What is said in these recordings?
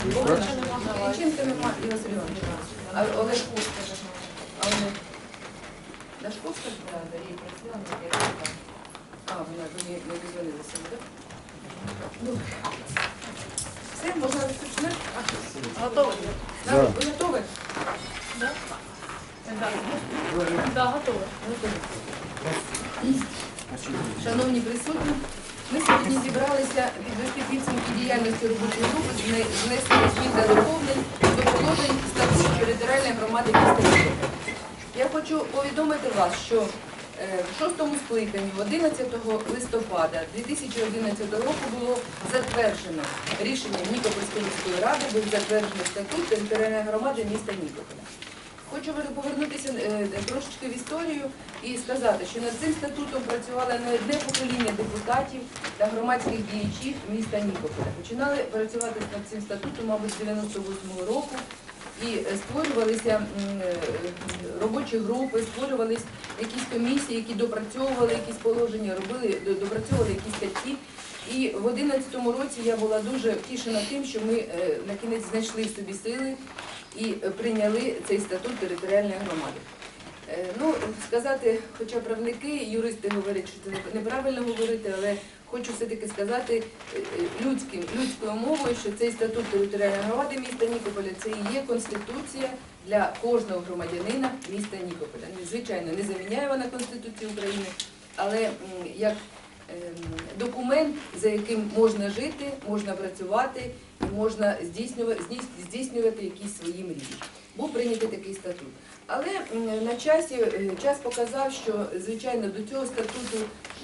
Кириченка нема і Василь Іванович. А Олег А Олег? Дашковська ж працювала, там. А, вона ви не, не дозвонилася, так? Добре. Все, можна розпочинати? Готові? Да. Ви готові? Да? Да, готові. Готові. Шановні присутні, ми сьогодні зібралися підвести підсумки діяльності робочої групи з внесення змін та доповнень до положень статуту територіальної громади міста Києва. Я хочу повідомити вас, що е, в шостому скликанні 11 листопада 2011 року було затверджено рішенням Нікопольської міської ради, був затверджений статут територіальної громади міста Нікополя. Хочу повернутися е, трошечки в історію і сказати, що над цим статутом працювало не одне покоління депутатів та громадських діячів міста Нікополя. Починали працювати над цим статутом, мабуть, з 98-го року. І е, створювалися е, робочі групи, створювалися якісь комісії, які допрацьовували якісь положення, робили, допрацьовували якісь статті. І в 2011 році я була дуже втішена тим, що ми на кінець знайшли в собі сили і прийняли цей статут територіальної громади. Е, Ну, сказати, хоча правники, юристи говорять, що це неправильно говорити, але хочу все-таки сказати е, людським, людською мовою, що цей статут територіальної громади міста Нікополя це і є конституція для кожного громадянина міста Нікополя. Звичайно, не заміняє вона Конституцію України, але як документ, за яким можна жити, можна працювати і можна здійснювати, здійснювати якісь свої мрії. Був прийнятий такий статут. Але на часі е, час показав, що звичайно до цього статуту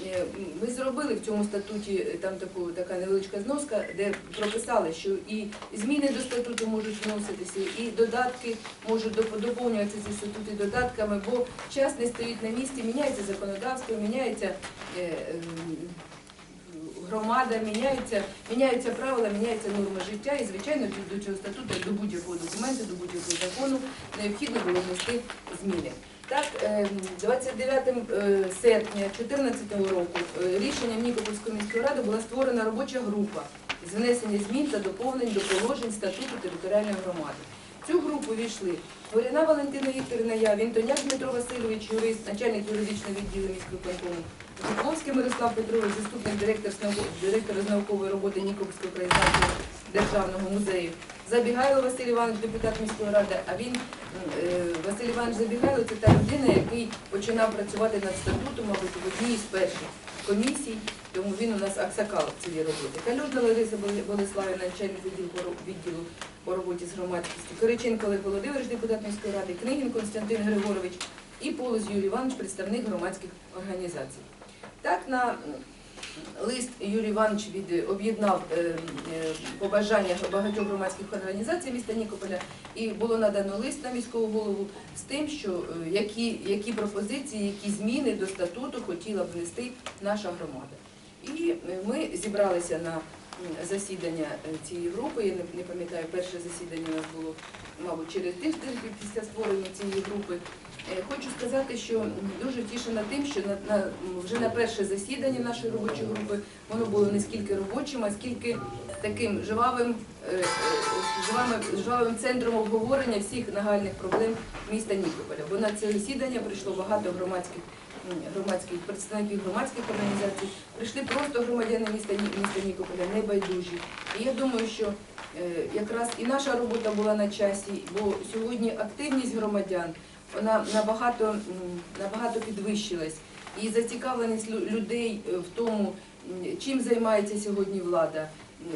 е, ми зробили в цьому статуті е, там таку така невеличка зноска, де прописали, що і зміни до статуту можуть вноситися, і додатки можуть доповнюватися ці статути додатками, бо час не стоїть на місці, міняється законодавство, міняється. ем, громада, міняються, міняються правила, міняються норми життя, і звичайно до цього статуту, до будь-якого документу, до будь-якого закону необхідно було внести зміни. Так, ем, 29 е, серпня 2014 року е, рішенням Нікопольської міської ради була створена робоча група з внесення змін та доповнень до положень статуту територіальної громади. Цю групу війшли Горіна Валентина Вікторівна, я, Вінтоняк Дмитро Васильович, юрист, начальник юридичного відділу міськвиконкому, Жуковський Мирослав Петрович, заступник директор з науко- директора з наукової роботи Нікопольської української державного музею. Забігайло Василь Іванович, депутат міської ради. А він, е, Василь Іванович Забігайло, це та людина, який починав працювати над статутом, мабуть, в одній з перших комісій, тому він у нас аксакал в цій роботі. Калюжна Лариса Бол- Болеславівна, начальник відділу відділу по роботі з громадськістю, Кириченко Олег Володимирович, депутат міської ради, Книгін Константин Григорович і Полоз Юрій Іванович, представник громадських організацій. Так, на лист Юрій Іванович від об'єднав е, е, побажання багатьох громадських організацій міста Нікополя, і було надано лист на міського голову з тим, що е, які, які пропозиції, які зміни до статуту хотіла внести наша громада. І е, ми зібралися на засідання е, цієї групи. Я не, пам'ятаю, перше засідання у нас було, мабуть, через тиждень після створення цієї групи. Е, Хочу сказати, що дуже втішена тим, що на, на, вже на перше засідання нашої робочої групи воно було не скільки робочим, а скільки таким живавим, е, е, живавим, живавим центром обговорення всіх нагальних проблем міста Нікополя. Бо на це засідання прийшло багато громадських громадських представників громадських організацій, прийшли просто громадяни міста, міста Нікополя, небайдужі. І я думаю, що якраз і наша робота була на часі, бо сьогодні активність громадян вона набагато, набагато підвищилась. І зацікавленість людей е, в тому, чим займається сьогодні влада,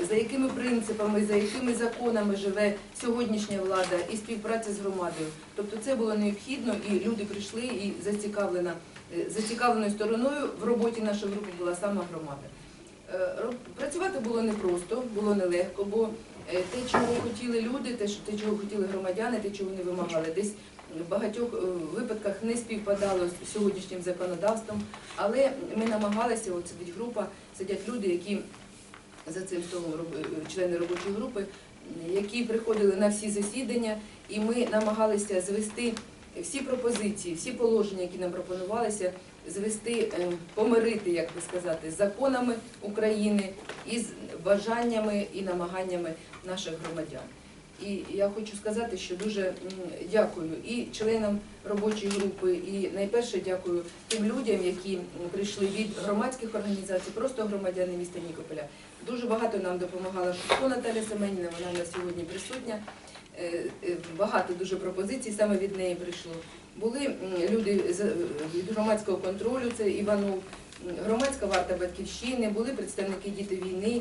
за якими принципами, за якими законами живе сьогоднішня влада і співпраця з громадою. Тобто це було необхідно, і люди прийшли, і зацікавлена, е, зацікавленою стороною в роботі нашої групи була сама громада. Е, Працювати було непросто, було нелегко, бо те, чого хотіли люди, те, чого хотіли громадяни, те, чого вони вимагали, десь в багатьох е, випадках не співпадало з сьогоднішнім законодавством. Але ми намагалися, от сидить група, сидять люди, які за цим столом е, члени робочої групи, які приходили на всі засідання, і ми намагалися звести всі пропозиції, всі положення, які нам пропонувалися, звести, е, помирити, як би сказати, з законами України і з бажаннями і намаганнями наших громадян. І я хочу сказати, що дуже дякую і членам робочої групи, і найперше дякую тим людям, які прийшли від громадських організацій, просто громадяни міста Нікополя. Дуже багато нам допомагала Шушко Наталя Семенівна, вона у нас сьогодні присутня. Е, е, Багато дуже пропозицій саме від неї прийшло. Були люди від громадського контролю, це Іванов, громадська варта батьківщини, були представники діти війни,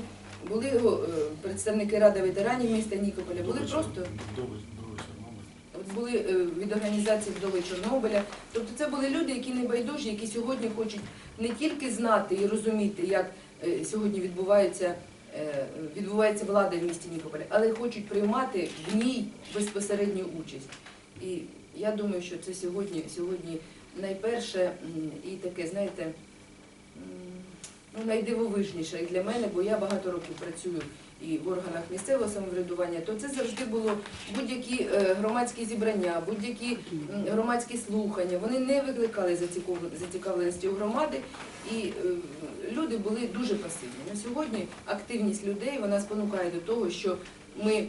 були е, представники Ради ветеранів міста Нікополя, були просто були е, від організації вдови Чорнобиля. Тобто це були люди, які не байдужі, які сьогодні хочуть не тільки знати і розуміти, як е, сьогодні відбувається, відбувається влада в місті Нікополя, але й хочуть приймати в ній безпосередню участь. І я думаю, що це сьогодні, сьогодні найперше і таке, знаєте, ну, найдивовижніше і для мене, бо я багато років працюю і в органах місцевого самоврядування, то це завжди було будь-які е, громадські зібрання, будь-які громадські слухання. Вони не викликали зацікав- зацікавленості у громади, і е, люди були дуже пасивні. На сьогодні активність людей вона спонукає до того, що ми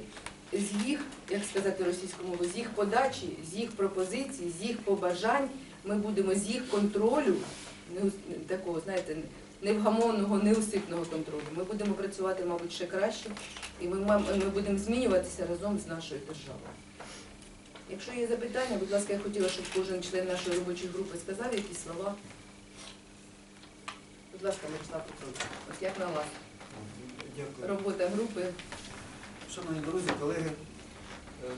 з їх, як сказати російською мовою, з їх подачі, з їх пропозицій, з їх побажань, ми будемо з їх контролю, неус- такого, знаєте, невгамонного, неусипного контролю. Ми будемо працювати, мабуть, ще краще, і ми, ми будемо змінюватися разом з нашою державою. Якщо є запитання, будь ласка, я хотіла, щоб кожен член нашої робочої групи сказав якісь слова. Будь ласка, Мирослав Петрович, от як на вас? Дякую. Робота групи. Шановні друзі, колеги, е,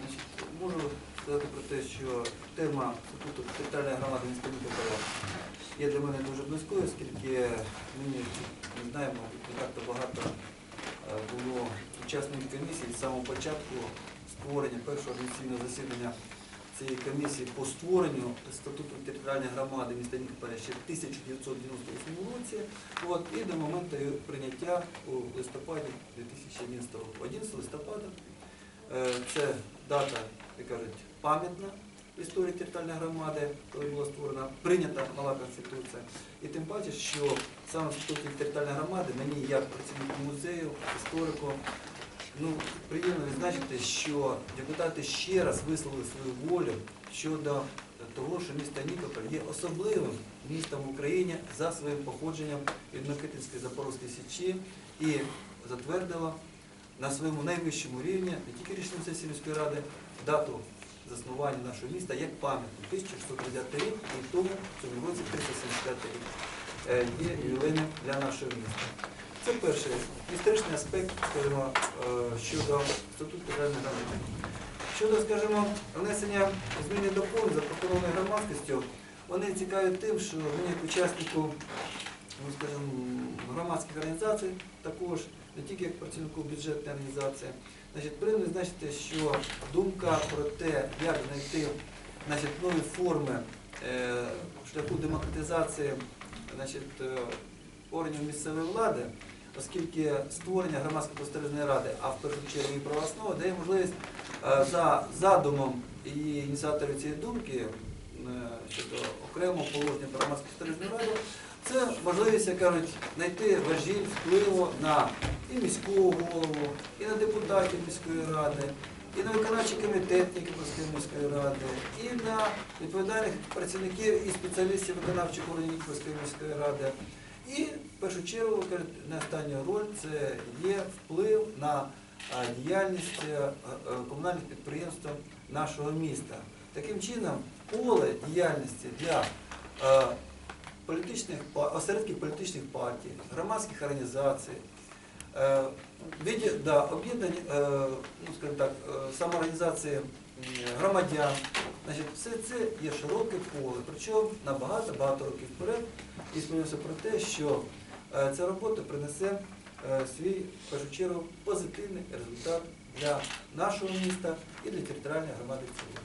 можу сказати про те, що тема статуту територіальної громади міста Нікополя є для мене дуже близькою, оскільки ми знаємо, не так-то багато е, було учасників комісії з самого початку створення першого організаційного засідання цієї комісії по створенню статуту територіальної громади міста Нікополя ще в 1998 році. От, і до моменту прийняття у листопаді 2011 року. 11 листопада е, це дата, як кажуть, пам'ятна в історії територіальної громади, коли була створена, прийнята нова конституція. І тим паче, що саме статуті територіальної громади мені, як працівнику музею, історику, ну, приємно відзначити, що депутати ще раз висловили свою волю щодо того, що місто Нікополь є особливим містом в Україні за своїм походженням від Микитинської Запорозької Січі і затвердило на своєму найвищому рівні, не тільки рішенням сесії міської ради, дату заснування нашого міста як пам'ятник 1630 рік і тому цьому році 375 рік е, є ювілейним для нашого міста. Це перший історичний аспект, скажімо, е, щодо статуту територіальної громади. Щодо, скажімо, внесення змін і доповнень запропонованої громадськістю, вони цікаві тим, що мені як учаснику ну, скажімо, громадських організацій, також не тільки як працівнику бюджетної організації, значить, приємно значити, що думка про те, як знайти значить, нові форми е, шляху демократизації значить, е, органів місцевої влади, оскільки створення громадської спостережної ради, а в першу чергу і правоснова, дає можливість е, за задумом і ініціаторів цієї думки е, щодо окремого положення про громадську спостережну раду, можливість, як кажуть, знайти важіль впливу на і міську голову, і на депутатів міської ради, і на виконавчий комітет Нікопольської міської ради, і на відповідальних працівників і спеціалістів виконавчих органів Нікопольської міської ради. І в першу чергу не остання роль це є вплив на діяльність е, е, комунальних підприємств нашого міста. Таким чином, поле діяльності для е, політичних осередків політичних партій, громадських організацій, е, віді- да, об'єднані, е, ну, скажімо так, е, самоорганізації громадян. Значить, все це є широке поле, причому на багато-багато років вперед. І сподіваюся про те, що ця робота принесе свій, в першу чергу, позитивний результат для нашого міста і для територіальної громади в.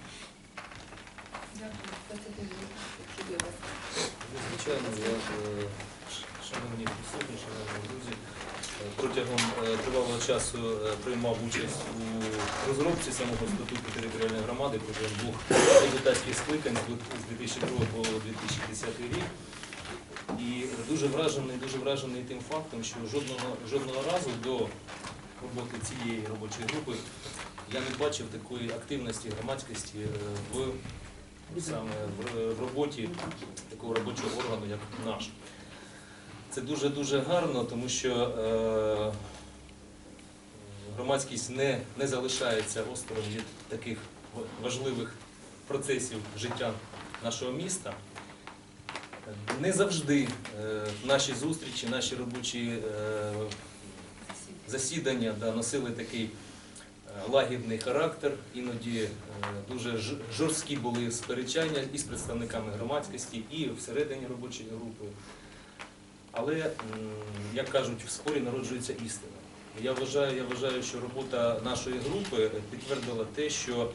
Дякую. Константин Юрійович, якщо є у вас. Звичайно, я, е, шановні присутні, шановні друзі, е, протягом е, тривалого часу приймав участь у розробці самого статуту територіальної громади протягом двох депутатських скликань з 2002 по 2010 рік. І дуже вражений, дуже вражений тим фактом, що жодного, жодного разу до роботи цієї робочої групи я не бачив такої активності громадськості в саме в, в роботі такого робочого органу, як наш. Це дуже дуже гарно, тому що е, громадськість не, не залишається осторонь від таких важливих процесів життя нашого міста. Не завжди е, наші зустрічі, наші робочі е, засідання да, носили такий е, лагідний характер. Іноді е, дуже жорсткі були сперечання і з представниками громадськості, і всередині робочої групи. Але, як кажуть, в спорі народжується істина. Я вважаю, я вважаю, що робота нашої групи підтвердила те, що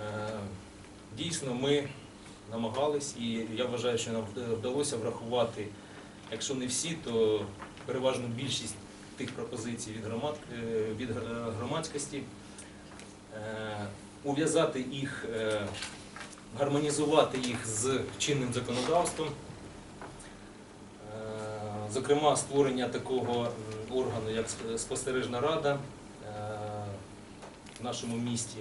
е, дійсно ми намагались, і я вважаю, що нам вдалося врахувати, якщо не всі, то переважну більшість тих пропозицій від, е, громадськості, ув'язати їх, е, гармонізувати їх з чинним законодавством. Е, Зокрема, створення такого органу, як спостережна рада е, в нашому місті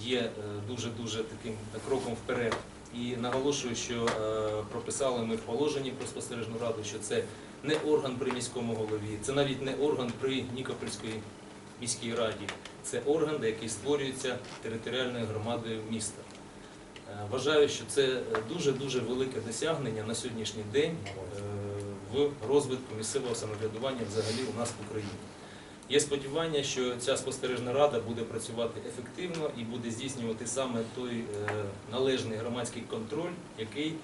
є е, дуже-дуже таким кроком вперед. І наголошую, що е, прописали ми в положенні про спостережну раду, що це не орган при міському голові, це навіть не орган при Нікопольській міській раді. Це орган, який створюється територіальною громадою міста. Е, Вважаю, що це дуже-дуже велике досягнення на сьогоднішній день е, в розвитку місцевого самоврядування взагалі у нас в Україні. Є сподівання, що ця спостережна рада буде працювати ефективно і буде здійснювати саме той е, належний громадський контроль, який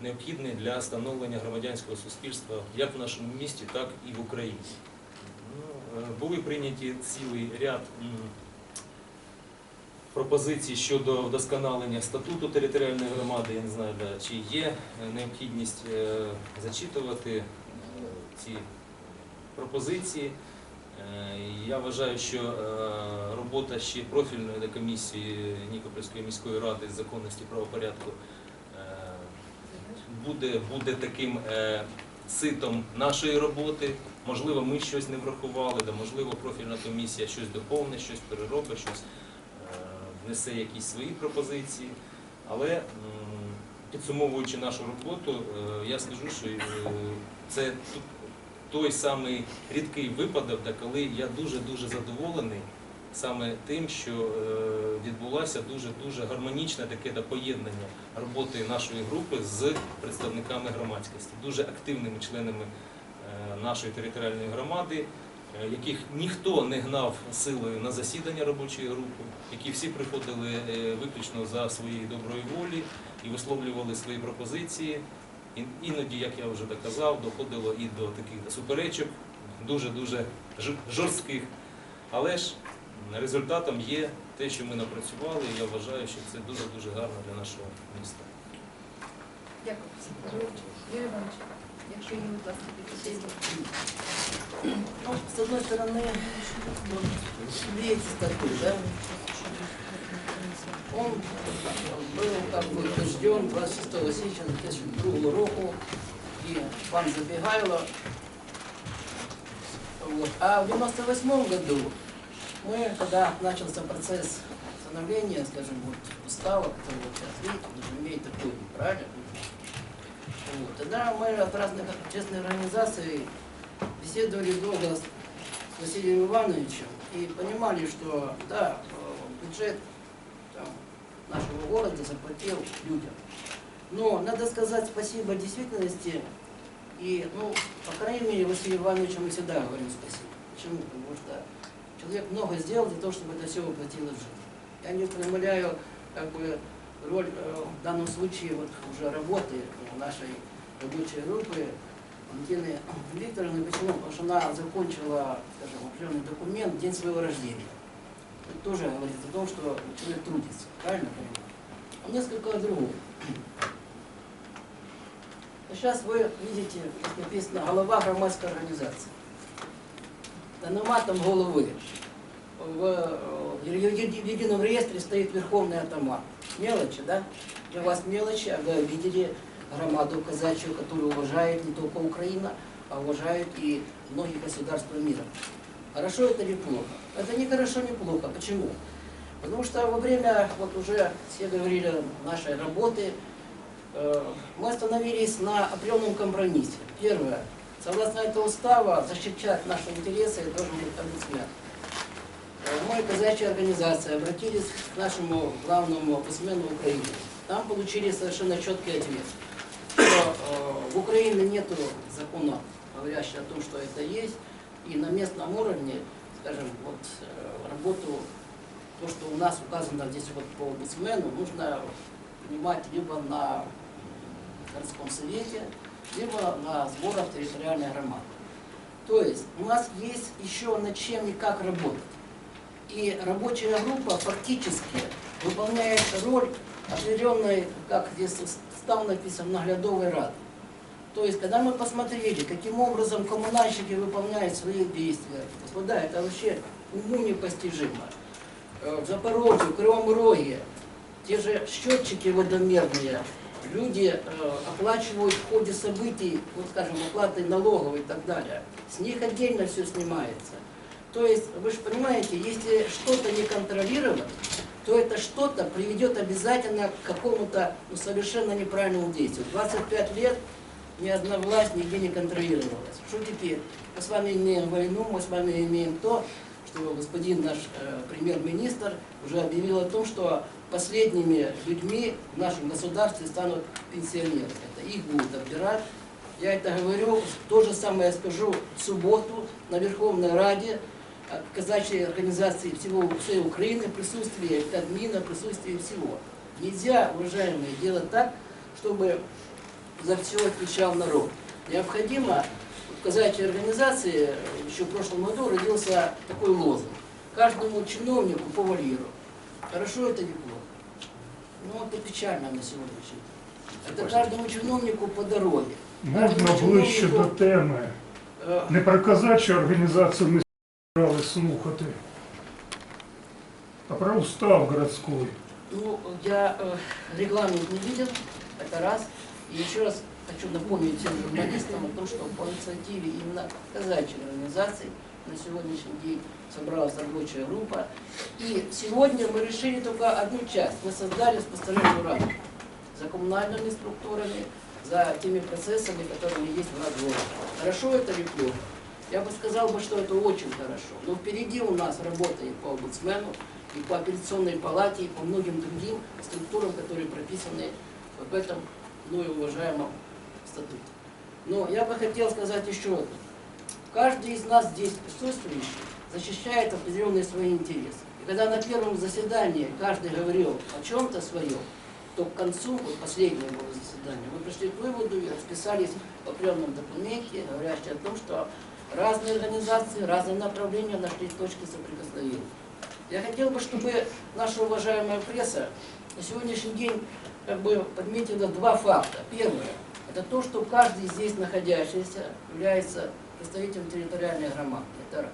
необхідний для становлення громадянського суспільства як в нашому місті, так і в Україні. Е, Були прийняті цілий ряд пропозицій щодо вдосконалення статуту територіальної громади. Я не знаю, да, чи є необхідність е, зачитувати е, ці пропозиції. Я вважаю, що робота ще профільної комісії Нікопольської міської ради з законності правопорядку буде, буде таким ситом нашої роботи. Можливо, ми щось не врахували, да, можливо, профільна комісія щось доповнить, щось переробить, щось е, внесе якісь свої пропозиції. Але підсумовуючи нашу роботу, е, я скажу, що е, це той самий рідкий випадок, де коли я дуже-дуже задоволений саме тим, що відбулося дуже-дуже гармонічне таке поєднання роботи нашої групи з представниками громадськості, дуже активними членами нашої територіальної громади, е, яких ніхто не гнав силою на засідання робочої групи, які всі приходили е, виключно за своєї доброї волі і висловлювали свої пропозиції. Іноді, як я вже доказав, доходило і до таких суперечок, дуже-дуже жорстких. Але ж результатом є те, що ми напрацювали, і я вважаю, що це дуже-дуже гарно для нашого міста. Дякую. Юрій Іванович, якщо є, будь ласка, підписуйте. Ну, с одной стороны, вот, видите статут, да? Он был как бы утвержден 26 січня 2002 року, и пан Забегайло. Вот. А в 98 году мы, когда начался процесс становления, скажем, вот, устава, который вот сейчас видите, он уже имеет такой вид, правильно? вот. Тогда мы от разных общественных организаций беседовали долго с Василием Ивановичем и понимали, что да, бюджет там, нашего города заплатил людям. Но надо сказать спасибо действительности, и, ну, по крайней мере, Василию Ивановичу мы всегда говорим спасибо. Почему? Потому что человек много сделал для того, чтобы это все воплотилось в жизнь. Я не промыляю как бы роль э, в данном случае вот уже работы нашей рабочей группы Валентины Викторовны. Почему? Потому что она закончила, скажем, определенный документ день своего рождения. Это тоже говорит о том, что человек трудится. Правильно понимаю? А несколько о другом. Сейчас вы видите, написано голова громадской организации. Нема там голови. В э, в едином реестре стоит верховный атаман. Мелочи, да? Для вас мелочи, а вы видели громаду казачью, которую уважает не только Украина, а уважают и многие государства мира. Хорошо это или плохо? Это не хорошо, не плохо. Почему? Потому что во время, вот уже все говорили, нашей работы, э, мы остановились на определенном компромиссе. Первое. Согласно этого устава, защищать наши интересы должен быть омбудсмен. Мы, казачья организация, обратились к нашему главному омбудсмену Украины. Там получили совершенно четкий ответ, что э, в Украине нет закона, говорящего о том, что это есть, и на местном уровне, скажем, вот э, работу, то, что у нас указано здесь вот по омбудсмену, нужно принимать либо на городском совете, либо на сборах территориальной громады. То есть у нас есть еще над чем и как работать. И рабочая группа фактически выполняет роль определенной, как здесь стал написан, наглядовой рады. То есть, когда мы посмотрели, каким образом коммунальщики выполняют свои действия, господа, это вообще уму непостижимо. Э, В Запорожье, в Кривом Роге, те же счетчики водомерные, люди э, оплачивают в ходе событий, вот скажем, оплаты налогов и так далее. С них отдельно все снимается. То есть, вы же понимаете, если что-то не контролировать, то это что-то приведет обязательно к какому-то ну, совершенно неправильному действию. 25 лет ни одна власть нигде не контролировалась. Что теперь? Мы с вами имеем войну, мы с вами имеем то, что господин наш э, премьер-министр уже объявил о том, что последними людьми в нашем государстве станут пенсионеры. Это их будут отбирать. Я это говорю, то же самое скажу в субботу на Верховной Раде казачьей организации всего всей Украины, Кадмина, в присутствии всего. Нельзя, уважаемые, делать так, чтобы за все отвечал народ. Необходимо, в казачьей организации еще в прошлом году родился такой лозунг. Каждому чиновнику по вольеру. Хорошо это или плохо? Ну, это печально на сегодняшний день. Это каждому чиновнику по дороге. Можна ближче до теми. Э, Не про казачу організацію ми збирались слухати, а про устав городський. Ну, я э, регламент не видел, это раз. И еще раз хочу напомнить всем журналистам о том, что по инициативе именно казачьей организации на сегодняшний день собралась рабочая группа. И сегодня мы решили только одну часть. Мы создали специальную раду за коммунальными структурами, за теми процессами, которые есть в разговоре. Хорошо это или плохо? Я бы сказал, бы, что это очень хорошо. Но впереди у нас работа и по омбудсмену, и по апелляционной палате, и по многим другим структурам, которые прописаны в этом мною уважаемом статуте. Но я бы хотел сказать еще одно. Каждый из нас здесь присутствующий защищает определенные свои интересы. И когда на первом заседании каждый говорил о чем-то своем, то к концу, вот последнее было заседание, мы пришли к выводу и расписались в определенном документе, говорящем о том, что разные организации, разные направления нашли точки соприкосновения. Я хотел бы, чтобы наша уважаемая пресса на сегодняшний день как бы подметила два факта. Первое, это то, что каждый здесь находящийся является представителем территориальной громады. Это раз.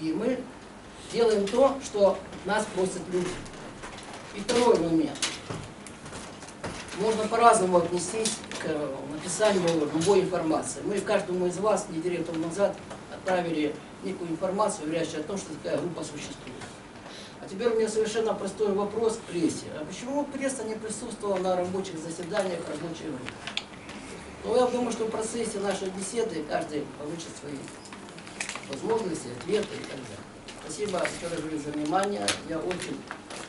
И мы делаем то, что нас просят люди. И второй момент. Можно по-разному отнестись э, написанию любой информации. Мы каждому из вас неделю тому назад отправили некую информацию, говорящую о том, что такая группа существует. А теперь у меня совершенно простой вопрос к прессе. А почему пресса не присутствовала на рабочих заседаниях рабочей группы? Ну, я думаю, что в процессе нашей беседы каждый получит свои возможности, ответы и так далее. Спасибо еще за внимание. Я очень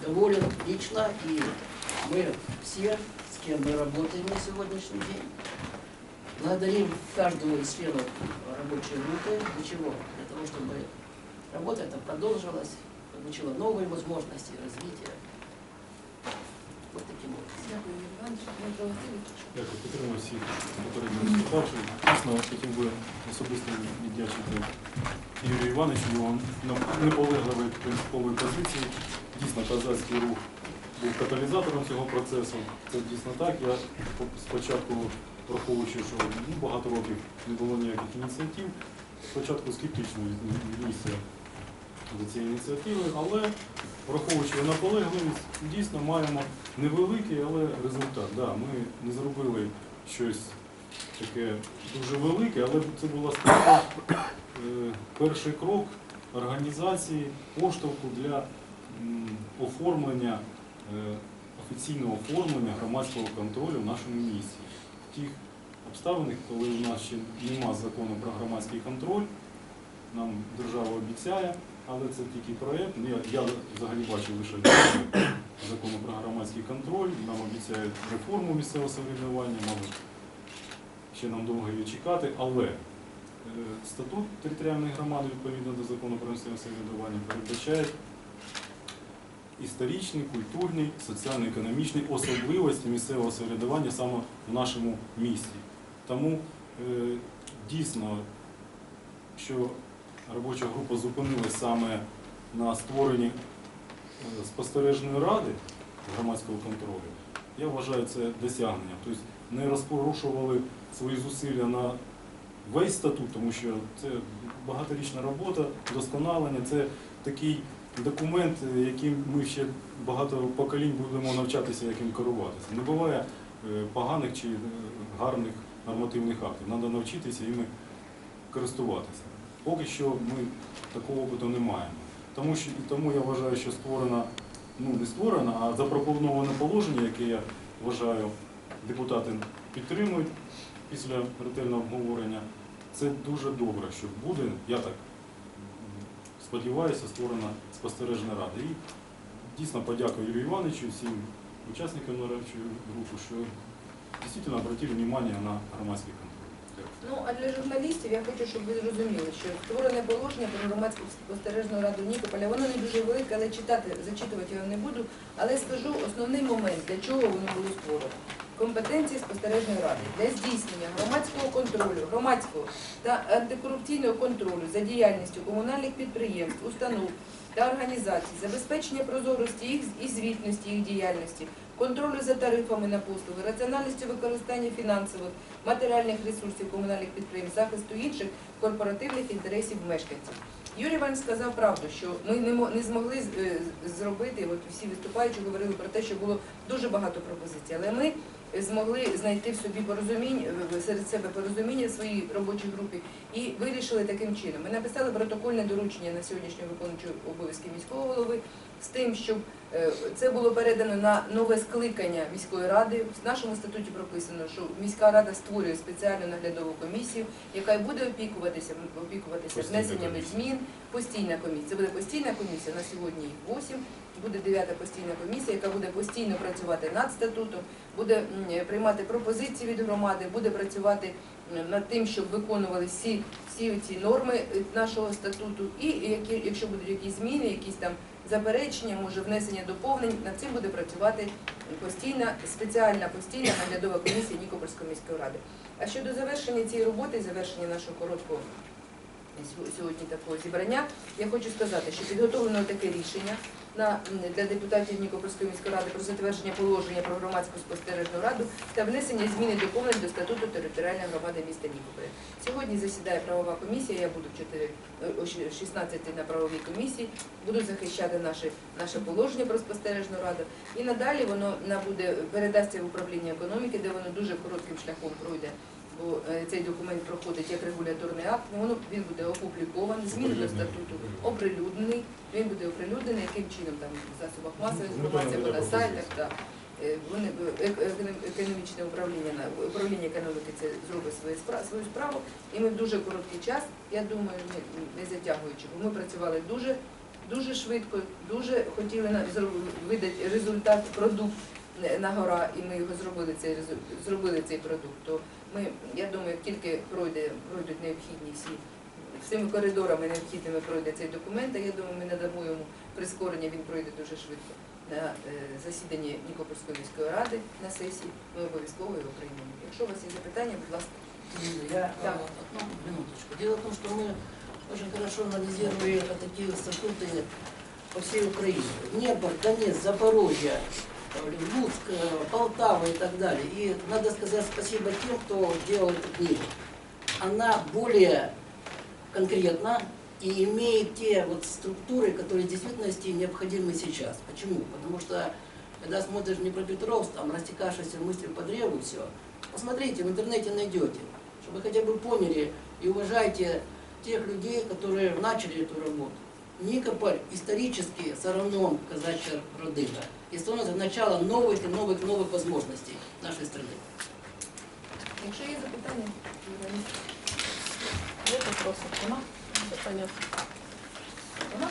доволен лично, и мы все, кем мы работаем на сегодняшний день, благодарим каждого из членов рабочей группы. Для чего? Для того, чтобы работа эта продолжилась, получила новые возможности развития. Вот таким образом. Дякую, Юрій Іванович. Дмитро Васильович. Дякую, підтримую всіх попередніх виступавших. Дійсно, хотів би особисто віддячити Юрію Івановичу, його неполегливої принципової позиції. Дійсно, казацький рух був каталізатором цього процесу. Це дійсно так. Я спочатку, враховуючи, що ну, багато років не було ніяких ініціатив, спочатку скептично віднісся до цієї ініціативи, але враховуючи наполегливість, дійсно маємо невеликий, але результат. Да, ми не зробили щось таке дуже велике, але це була справа е, перший крок організації поштовху для оформлення, офіційного оформлення громадського контролю в нашому місті. В тих обставинах, коли у нас ще нема закону про громадський контроль, нам держава обіцяє, але це тільки проєкт. Ну, Я, взагалі бачив лише закону про громадський контроль, нам обіцяють реформу місцевого самоврядування, мабуть, ще нам довго її чекати, але е, статут територіальної громади відповідно до закону про місцеве самоврядування передбачає історичні, культурні, соціально-економічні особливості місцевого самоврядування саме в нашому місті. Тому е, дійсно, що робоча група зупинилась саме на створенні е, спостережної ради громадського контролю, я вважаю це досягнення. Тобто не розпорушували свої зусилля на весь статут, тому що це багаторічна робота, досконалення, це такий документ, яким ми ще багато поколінь будемо навчатися, як їм керуватися. Не буває е, поганих чи е, гарних нормативних актів. Треба навчитися іми користуватися. Поки що ми такого опиту не маємо. Тому, що, тому я вважаю, що створена, ну не створена, а запропоноване положення, яке я вважаю, депутати підтримують після ретельного обговорення, це дуже добре, що буде, я так сподіваюся, створена спостережна рада. І дійсно подякую Юрію Івановичу, всім учасникам нарадчої групи, що дійсно обратили внимание на громадський контроль. Ну, а для журналістів я хочу, щоб ви зрозуміли, що створене положення про громадську спостережну раду Нікополя, воно не дуже велике, але читати, зачитувати його не буду. Але скажу основний момент, для чого воно було створено. Компетенції спостережної ради для здійснення громадського контролю, громадського та антикорупційного контролю за діяльністю комунальних підприємств, установ та організацій, забезпечення прозорості їх і звітності їх діяльності, контролю за тарифами на послуги, раціональністю використання фінансових, матеріальних ресурсів комунальних підприємств, захисту інших корпоративних інтересів мешканців. Юрій Іван сказав правду, що ми не, мо- не змогли е, зробити, от всі виступаючі говорили про те, що було дуже багато пропозицій, але ми змогли знайти в собі порозуміння в- серед себе порозуміння в своїй робочій групі і вирішили таким чином. Ми написали протокольне доручення на сьогоднішнього виконуючого обов'язки міського голови з тим, щоб е, це було передано на нове скликання міської ради. В нашому статуті прописано, що міська рада створює спеціальну наглядову комісію, яка й буде опікуватися, опікуватися внесеннями змін. Постійна комісія. Це буде постійна комісія. На сьогодні їх 8. Буде дев'ята постійна комісія, яка буде постійно працювати над статутом, буде приймати пропозиції від громади, буде працювати над тим, щоб виконували всі, всі ці норми е, нашого статуту. І які, якщо будуть якісь зміни, якісь там заперечення, може внесення доповнень, над цим буде працювати постійна, спеціальна постійна наглядова комісія Нікопольської міської ради. А щодо завершення цієї роботи, завершення нашого короткого сьогодні такого зібрання, я хочу сказати, що підготовлено таке рішення на, для депутатів Нікопольської міської ради про затвердження положення про громадську спостережну раду та внесення змін і доповнень до статуту територіальної громади міста Нікополя. Сьогодні засідає правова комісія, я буду в 4, о 16 на правовій комісії, буду захищати наше, наше положення про спостережну раду. І надалі воно на буде передасться в управління економіки, де воно дуже коротким шляхом пройде. Бо е, цей документ проходить як регуляторний акт, воно він буде опублікований, зміни до статуту оприлюднений. Він буде оприлюднений, яким чином там в засобах масової Ну, інформації або на сайтах. пропозиція. Е, Вони е, економ- економічне управління управління економіки це зробить свою справу, свою справу. І ми в дуже короткий час, я думаю, не, затягуючи, бо ми працювали дуже дуже швидко, дуже хотіли видати результат, продукт на гора, і ми його зробили цей зробили цей продукт. То ми, я думаю, як тільки пройде, пройдуть необхідні всі всіми коридорами необхідними пройде цей документ, а я думаю, ми надамо йому прискорення, він пройде дуже швидко на е, засіданні Нікопольської міської ради на сесії. Ми обов'язково його приймемо. Якщо у вас є запитання, будь ласка. Я Да. э, одну минуточку. Дело в том, что мы очень хорошо анализировали такие статуты по всей Украине. Днепр, Донецк, Запорожье, Э, Луцк, э, Полтава и так далее. И надо сказать спасибо тем, кто делал эту книгу. Она более конкретна и имеет те вот структуры, которые в действительности необходимы сейчас. Почему? Потому что когда смотришь Днепропетровск, там растекавшиеся мысли по древу, все, посмотрите, в интернете найдете, чтобы хотя бы поняли и уважайте тех людей, которые начали эту работу. Никополь исторически все равно казачья родина. И становится начало новых и новых, новых возможностей нашей страны. Якщо є запитання, Є вопросы? Нема? Все понятно.